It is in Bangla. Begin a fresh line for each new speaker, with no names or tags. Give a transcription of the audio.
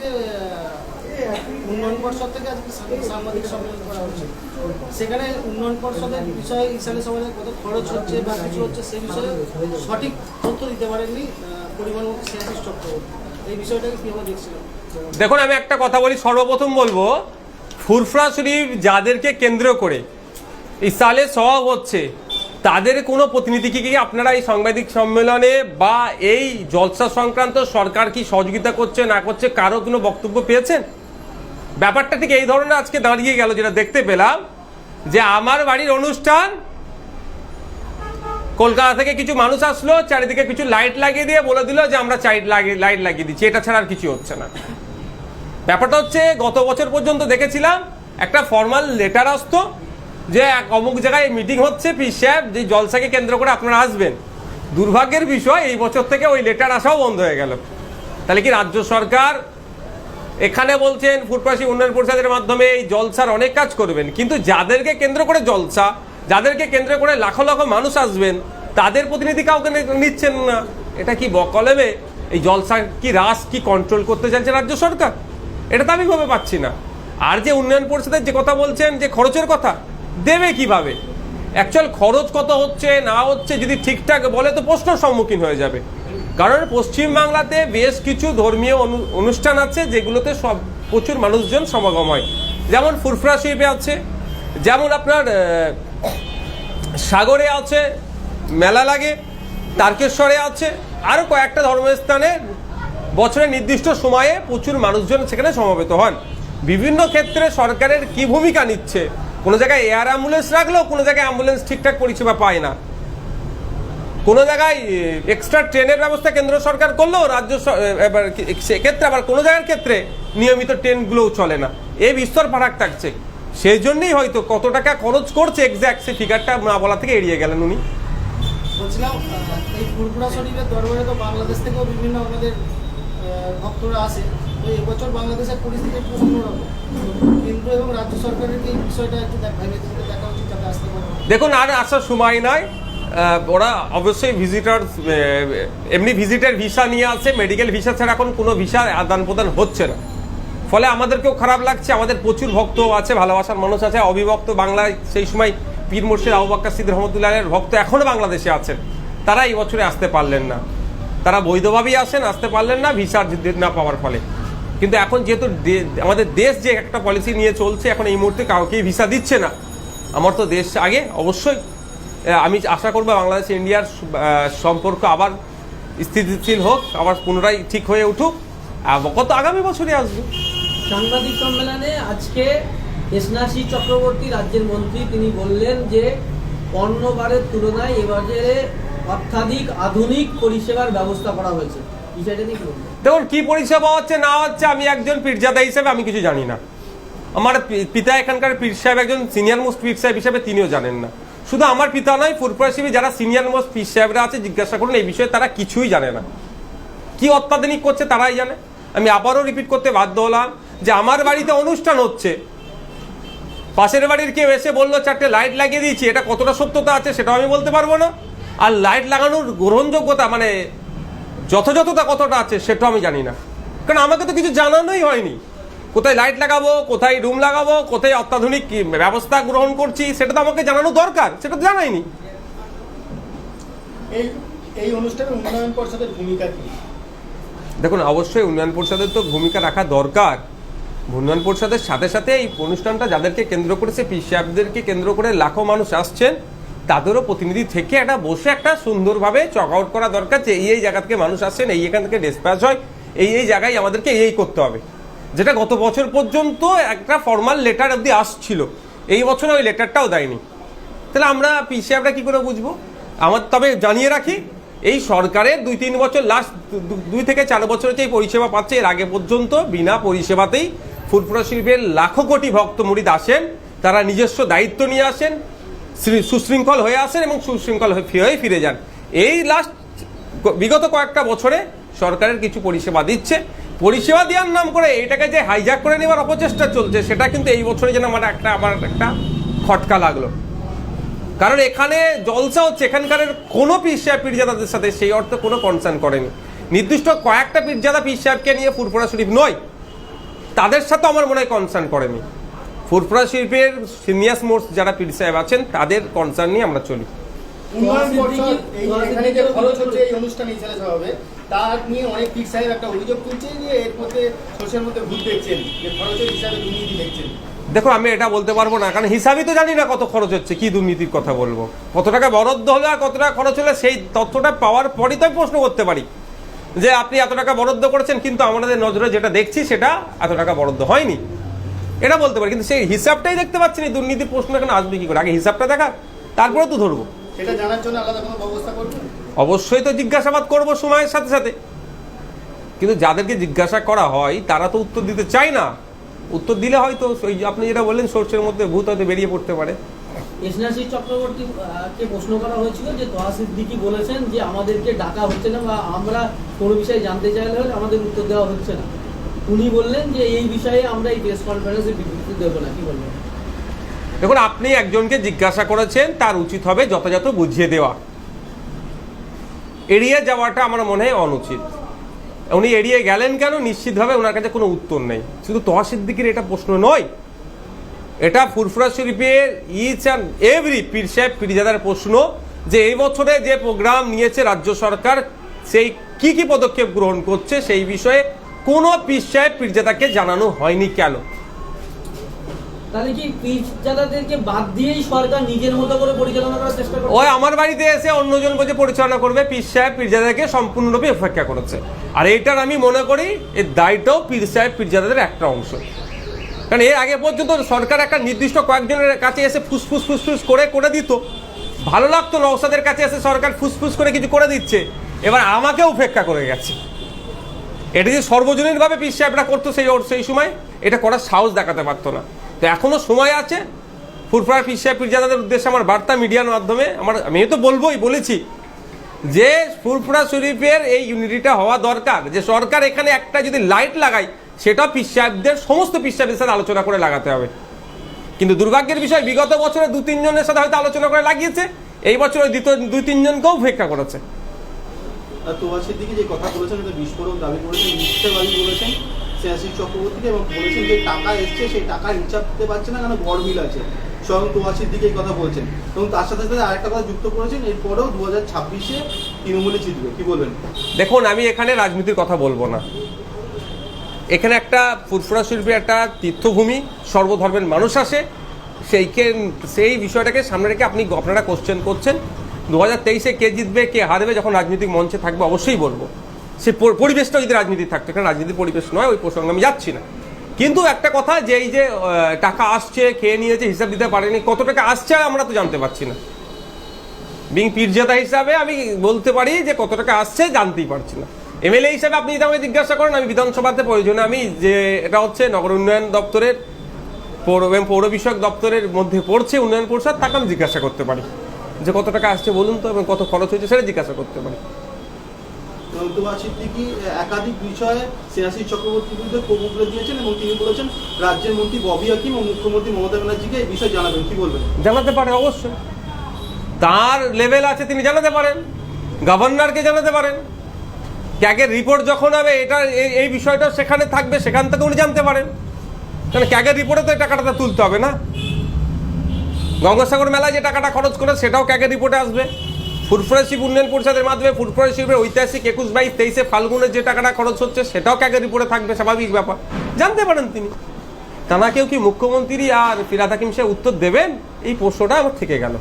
আজকে, উন্নয়ন পর্ষদ থেকে আজকে সাংবাদিক সম্মেলন করা হচ্ছে। সেখানে উন্নয়ন পর্ষদের বিষয়ে ইসালে সমাজে কত খরচ হচ্ছে বা কিছু হচ্ছে সেই বিষয়ে সঠিক তথ্য দিতে পারেননি পরিবহন মন্ত্রী শ্রেয়াশিস এই বিষয়টাকে কীভাবে দেখছিলেন
দেখুন, আমি একটা কথা বলি, সর্বপ্রথম বলব, ফুরফুরা শরীফ যাদেরকে কেন্দ্র করে ইসালে সওয়াব হচ্ছে তাদের কোনো প্রতিনিধিকে কি আপনারা এই সাংবাদিক সম্মেলনে বা এই জলসা সংক্রান্ত সরকার কি সহযোগিতা করছে, না করছে, কারও কোনো বক্তব্য পেয়েছেন? ব্যাপারটা ঠিক এই ধরনের আজকে দাঁড়িয়ে গেল, যেটা দেখতে পেলাম যে আমার বাড়ির অনুষ্ঠান, কলকাতা থেকে কিছু মানুষ আসলো, চারিদিকে কিছু লাইট লাগিয়ে দিয়ে বলে দিল যে আমরা চাইট লাগিয়ে লাইট লাগিয়ে দিচ্ছি। এটা ছাড়া আর কিছু হচ্ছে না। ব্যাপারটা হচ্ছে গত বছর পর্যন্ত দেখেছিলাম, একটা ফর্মাল লেটার আসতো যে এক অমুক জায়গায় মিটিং হচ্ছে পি সাহেব, যে জলসাকে কেন্দ্র করে আপনারা আসবেন। দুর্ভাগ্যের বিষয়, এই বছর থেকে ওই লেটার আসাও বন্ধ হয়ে গেল। তাহলে কি রাজ্য সরকার এখানে বলছেন, ফুটপাশি উন্নয়ন পরিষদের মাধ্যমে এই জলসার অনেক কাজ করবেন, কিন্তু যাদেরকে কেন্দ্র করে জলসা, যাদেরকে কেন্দ্র করে লাখো লাখো মানুষ আসবেন, তাদের প্রতিনিধি কাউকে নিচ্ছেন না। এটা কি বকলমে? এই জলসা কি রাস কি কন্ট্রোল করতে চাইছে রাজ্য সরকার? এটা তো আমি ভাবে পাচ্ছি না। আর যে উন্নয়ন পরিষদের যে কথা বলছেন, যে খরচের কথা দেবে কীভাবে? অ্যাকচুয়াল খরচ কত হচ্ছে, না হচ্ছে, যদি ঠিকঠাক বলে তো প্রশ্ন সম্মুখীন হয়ে যাবে। কারণ পশ্চিমবাংলাতে বেশ কিছু ধর্মীয় অনু- অনুষ্ঠান আছে যেগুলোতে সব, প্রচুর মানুষজন সমাগম হয়। যেমন ফুরফুরা শিল্পে আছে, যেমন আপনার সাগরে আছে, মেলা লাগে, তারকেশ্বরে আছে আরও কয়েকটা ধর্মস্থানে বছরের নির্দিষ্ট সময়ে প্রচুর মানুষজন সেখানে সমবেত হন। বিভিন্ন ক্ষেত্রে সরকারের কি ভূমিকা নিচ্ছে কোনো জায়গায় এয়ার অ্যাম্বুলেন্স রাখলেও কোনো জায়গায় অ্যাম্বুলেন্স ঠিকঠাক পরিষেবা পায় না। কোনো জায়গায় এক্সট্রা ট্রেনের ব্যবস্থা কেন্দ্র সরকার করলেও রাজ্য এবার সেক্ষেত্রে আবার কোনো জায়গার ক্ষেত্রে নিয়মিত ট্রেনগুলোও চলে না। এই বিস্তর ফারাক থাকছে। সেই জন্যই হয়তো কত টাকা খরচ করছে এক্স্যাক্ট সে ফিগারটা না বলা থেকে এড়িয়ে গেলেন উনি।
বলছিলাম এই ফুরফুরা দরবারে তো বাংলাদেশ থেকেও বিভিন্ন আমাদের ভক্তরা আসে। তো এবছর বাংলাদেশের পরিস্থিতি অন্যরকম কেন্দ্র
দেখুন আর আসার সময় আহ, ওরা অবশ্যই ভিজিটার এমনি ভিজিটার ভিসা নিয়ে আছে মেডিকেল ভিসা ছাড়া এখন কোনো ভিসা আদান প্রদান হচ্ছে না। ফলে আমাদেরকেও খারাপ লাগছে আমাদের প্রচুর ভক্ত আছে ভালোবাসার মানুষ আছে অবিভক্ত বাংলায় সেই সময় পীর মুর্শিদ আবু বাক্কা সিদ রহমতুল্লাহের ভক্ত এখনও বাংলাদেশে আছেন। তারা এই বছরে আসতে পারলেন না। তারা বৈধভাবেই আসেন আসতে পারলেন না ভিসা না পাওয়ার ফলে। কিন্তু এখন যেহেতু আমাদের দেশ যে একটা পলিসি নিয়ে চলছে, এখন এই মুহূর্তে কাউকেই ভিসা দিচ্ছে না। আমার তো দেশ আগে অবশ্যই আমি আশা করব বাংলাদেশ, ইন্ডিয়ার সম্পর্ক আবার স্থিতিশীল হোক, আবার পুনরায় ঠিক হয়ে উঠুক কত আগামী বছরে আসবে।
সাংবাদিক সম্মেলনে আজকে এসনাসি চক্রবর্তী রাজ্যের মন্ত্রী তিনি বললেন যে অন্যবারের তুলনায় এবারে অত্যাধিক আধুনিক পরিষেবার ব্যবস্থা করা হয়েছে।
দেখুন, কি পরিষেবা হচ্ছে, না হচ্ছে, আমি একজন পীরজাদা হিসেবে আমি কিছু জানি না। আমার পিতা এখানকার পীর সাহেব, একজন সিনিয়র মোস্ট পীর সাহেব হিসেবে তিনিও জানেন না। শুধু আমার পিতা নয় ফুরপুরা শিবির যারা সিনিয়র মোস্ট পীর সাহেবরা আছে, জিজ্ঞাসা করুন, এই বিষয়ে তারা কিছুই জানে না। কি অত্যাধুনিক করছে, তারাই জানে। আমি আবারও রিপিট করতে বাধ্য হলাম যে আমার বাড়িতে অনুষ্ঠান হচ্ছে। পাশের বাড়ির কেউ এসে বলল, চারটে লাইট লাগিয়ে দিয়েছি, এটা কতটা সত্যতা আছে সেটাও আমি বলতে পারব না। আর লাইট লাগানোর গ্রহণযোগ্যতা মানে যথাযথতা কতটা আছে সেটাও আমি জানি না। কারণ আমাকে তো কিছু জানানোই হয়নি। কোথায় লাইট লাগাবো কোথায় রুম লাগাবো কোথায় অত্যাধুনিক ব্যবস্থা গ্রহণ করছি সেটা তো আমাকে জানানো দরকার সেটা তো জানাইনি।
এই এই অনুষ্ঠানে উন্নয়ন পর্ষদের ভূমিকা কি?
দেখুন অবশ্যই উন্নয়ন পরিষদের তো ভূমিকা রাখা দরকার। উন্নয়ন পরিষদের সাথে সাথে এই অনুষ্ঠানটা যাদেরকে কেন্দ্র করেছে সাহেবদেরকে কেন্দ্র করে লাখো মানুষ আসছেন। তাদেরও প্রতিনিধি থেকে একটা বসে একটা সুন্দরভাবে চক আউট করা দরকার যে এই এই জায়গা থেকে মানুষ আসছেন, এই এখান থেকে ডিসপ্যাচ হয়, এই এই জায়গায় আমাদেরকে এই করতে হবে। যেটা গত বছর পর্যন্ত একটা ফর্মাল লেটার অবধি আসছিল, এই বছর ওই লেটারটাও দেয়নি। তাহলে আমরা পিছিয়ে আমরা কী করে বুঝব? আমার তবে জানিয়ে রাখি, এই সরকারের দুই তিন বছর লাস্ট দুই থেকে চার বছর হচ্ছে এই পরিষেবা পাচ্ছে, এর আগে পর্যন্ত বিনা পরিষেবাতেই ফুরফুরা শিল্পের লাখো কোটি ভক্ত মুরিদ আসেন তারা নিজস্ব দায়িত্ব নিয়ে আসেন সুশৃঙ্খল হয়ে আসেন এবং সুশৃঙ্খল হয়ে ফিরে যান। এই লাস্ট বিগত কয়েকটা বছরে সরকারের কিছু পরিষেবা দিচ্ছে। পরিষেবা দেওয়ার নাম করে এটাকে যে হাইজ্যাক করে নেওয়ার অপচেষ্টা চলছে, সেটা কিন্তু এই বছরে যেন আমার একটা আমার একটা খটকা লাগল। কারণ এখানে জলসা হচ্ছে এখানকার কোনো পীর সাহেব পীরজাদাদের সাথে সেই অর্থে কোনো কনসার্ন করেনি। নির্দিষ্ট কয়েকটা পীরজাদা পীর সাহেবকে নিয়ে ফুরফুরা শরীফ নয়, তাদের সাথে আমার মনে হয় কনসার্ন করেনি। ফুরফুরা শিল্পের সিনিয়র মোর্স যারা পিডি সাহেব আছেন তাদের কনসার্ন নিয়ে আমরা চলি।
উন্নয়ন পর্ষদ এই এখানে যে খরচ হচ্ছে এই অনুষ্ঠানে ইসালে হবে তার নিয়ে অনেক পীর সাহেব একটা অভিযোগ তুলছে যে এর মধ্যে সোশ্যাল মধ্যে ভুল দেখছেন যে খরচের হিসাবে দুর্নীতি দেখছেন।
দেখো আমি এটা বলতে পারব না কারণ হিসাবই তো জানি না কত খরচ হচ্ছে কি দুর্নীতির কথা বলব। কত টাকা বরাদ্দ হলে আর কত টাকা খরচ হলে সেই তথ্যটা পাওয়ার পরই তো প্রশ্ন করতে পারি। যে আপনি এত টাকা বরাদ্দ করেছেন কিন্তু আমাদের নজরে যেটা দেখছি সেটা এত টাকা বরাদ্দ হয়নি। এটা বলতে পারি কিন্তু সেই হিসাবটাই দেখতে পাচ্ছি না দুর্নীতির প্রশ্ন এখানে আসবে কি করে? আগে হিসাবটা দেখা তারপরে তো ধরবো।
সেটা জানার জন্য আলাদা কোনো ব্যবস্থা করবেন
অবশ্যই তো জিজ্ঞাসাবাদ করব সময়ের সাথে সাথে। কিন্তু যাদেরকে জিজ্ঞাসা করা হয় তারা তো উত্তর দিতে চায় না। উত্তর দিলে হয়তো ওই আপনি যেটা বললেন সোর্সের মধ্যে ভূত হয়তো বেরিয়ে পড়তে পারে।
এসনাসি চক্রবর্তী কে প্রশ্ন করা হয়েছিল যে তোহা সিদ্দিকি বলেছেন যে আমাদেরকে ডাকা হচ্ছে না বা আমরা কোনো বিষয়ে জানতে চাইলে হলে আমাদের উত্তর দেওয়া হচ্ছে না। উনি বললেন যে এই বিষয়ে আমরা এই প্রেস কনফারেন্সে বিবৃতি না। কি বলবেন?
দেখুন, আপনি একজনকে জিজ্ঞাসা করেছেন, তার উচিত হবে যথাযথ বুঝিয়ে দেওয়া। এড়িয়ে যাওয়াটা আমার মনে হয় অনুচিত। উনি এড়িয়ে গেলেন কেন? নিশ্চিতভাবে ওনার কাছে কোনো উত্তর নেই। শুধু তহসিদ্দিকের এটা প্রশ্ন নয়, এটা ফুরফুরা শরীফের ইচ অ্যান্ড এভরি পীর সাহেব, পীরজাদার প্রশ্ন যে এই বছরে যে প্রোগ্রাম নিয়েছে রাজ্য সরকার, সেই কি কি পদক্ষেপ গ্রহণ করছে সেই বিষয়ে কোনো পীর সাহেব পীরজাদাকে জানানো হয়নি কেন?
তাহলে কি পিজাদাদেরকে বাদ দিয়েই সরকার নিজের মতো করে পরিচালনা করার চেষ্টা করবে
ওই আমার বাড়িতে এসে অন্যজন বলছে পরিচালনা করবে পীর সাহেব পীরজাদাকে সম্পূর্ণরূপে উপেক্ষা করেছে। আর এইটার আমি মনে করি এর দায়টাও পীর সাহেব পীরজাদাদের একটা অংশ। কারণ এর আগে পর্যন্ত সরকার একটা নির্দিষ্ট কয়েকজনের কাছে এসে ফুসফুস ফুসফুস করে করে দিত। ভালো লাগতো নৌসাদের কাছে এসে সরকার ফুসফুস করে কিছু করে দিচ্ছে। এবার আমাকে উপেক্ষা করে গেছে। এটা যে সর্বজনীনভাবে পীর করতো সেই সেই সময়, এটা করার সাহস দেখাতে পারতো না। তো এখনও সময় আছে, ফুরফুরা পীর সাহেব উদ্দেশ্যে আমার বার্তা মিডিয়ার মাধ্যমে আমার আমি তো বলবোই, বলেছি যে ফুরফুরা শরীফের এই ইউনিটিটা হওয়া দরকার। যে সরকার এখানে একটা যদি লাইট লাগায় সেটা পীর সাহেবদের সমস্ত পীর সাহেবদের সাথে আলোচনা করে লাগাতে হবে। কিন্তু দুর্ভাগ্যের বিষয়, বিগত বছরে দু তিনজনের সাথে হয়তো আলোচনা করে লাগিয়েছে, এই বছর দুই তিনজনকেও উপেক্ষা করেছে।
আর তোয়াশের দিকে যে কথা বলেছেন এটা বিস্ফোরক দাবি করেছেন মিথ্যাবাদী বলেছেন শ্রেয়াশিস চক্রবর্তীকে এবং বলেছেন যে টাকা এসছে, সেই টাকা হিসাব দিতে পারছে না, কেন গড়মিল আছে? স্বয়ং তোয়াশির দিকে এই কথা বলছেন। এবং তার সাথে সাথে আরেকটা কথা যুক্ত করেছেন, এরপরেও দু হাজার ছাব্বিশে তৃণমূলে জিতবে। কি বলবেন?
দেখুন, আমি এখানে রাজনীতির কথা বলব না। এখানে একটা ফুরফুরা শিল্পী, একটা তীর্থভূমি, সর্বধর্মের মানুষ আসে, সেইকে সেই বিষয়টাকে সামনে রেখে আপনি আপনারা কোশ্চেন করছেন। দু হাজার তেইশে কে জিতবে, কে হারবে, যখন রাজনৈতিক মঞ্চে থাকবে, অবশ্যই বলব। সে পর- পরিবেশটা যদি রাজনীতি থাকতো কারণ রাজনীতির পরিবেশ নয়, ওই প্রসঙ্গে আমি যাচ্ছি না। কিন্তু একটা কথা, যে এই যে টাকা আসছে, খেয়ে নিয়েছে, হিসাব দিতে পারেনি, কত টাকা আসছে আমরা তো জানতে পারছি না। বিং পীরজাদা হিসাবে আমি বলতে পারি যে কত টাকা আসছে জানতেই পারছি না। এমএলএ হিসাবে আপনি যদি আমাকে জিজ্ঞাসা করেন, আমি বিধানসভাতে প্রয়োজনে আমি যে, এটা হচ্ছে নগর উন্নয়ন দপ্তরের পৌর পৌর বিষয়ক দপ্তরের মধ্যে পড়ছে উন্নয়ন পরিষদ, তাকে আমি জিজ্ঞাসা করতে পারি। যে কত টাকা আসছে বলুন তো এবং কত খরচ হয়েছে সেটা জিজ্ঞাসা করতে পারি।
একাধিক বিষয়ে শ্রেয়াশিস চক্রবর্তীর বিরুদ্ধে ক্ষোভ উগড়ে দিয়েছেন এবং তিনি বলেছেন রাজ্যের মন্ত্রী ববি হাকিম ও মুখ্যমন্ত্রী মমতা ব্যানার্জিকে এই বিষয়ে জানাবেন কি বলবেন?
জানাতে পারে অবশ্যই। তার লেভেল আছে তিনি জানাতে পারেন। গভর্নরকে জানাতে পারেন। ক্যাগের রিপোর্ট যখন হবে এটা এই- এই বিষয়টা সেখানে থাকবে সেখান থেকে উনি জানতে পারেন। কারণ ক্যাগের রিপোর্টে তো এই টাকাটা তুলতে হবে না। গঙ্গাসাগর মেলায় যে টাকাটা খরচ করে সেটাও ক্যাকে রিপোর্টে আসবে? ফুরফুরা শিব উন্নয়ন পরিষদের মাধ্যমে ফুরফুরা শিবের ঐতিহাসিক একুশ বাইশ তেইশে ফাল্গুনের যে টাকাটা খরচ হচ্ছে সেটাও ক্যাকে রিপোর্টে থাকবে স্বাভাবিক ব্যাপার। জানতে পারেন তিনি। তারা কেউ কি মুখ্যমন্ত্রী আর ফিরাদ হাকিম সাহেব উত্তর দেবেন? এই প্রশ্নটা আমার থেকে গেল।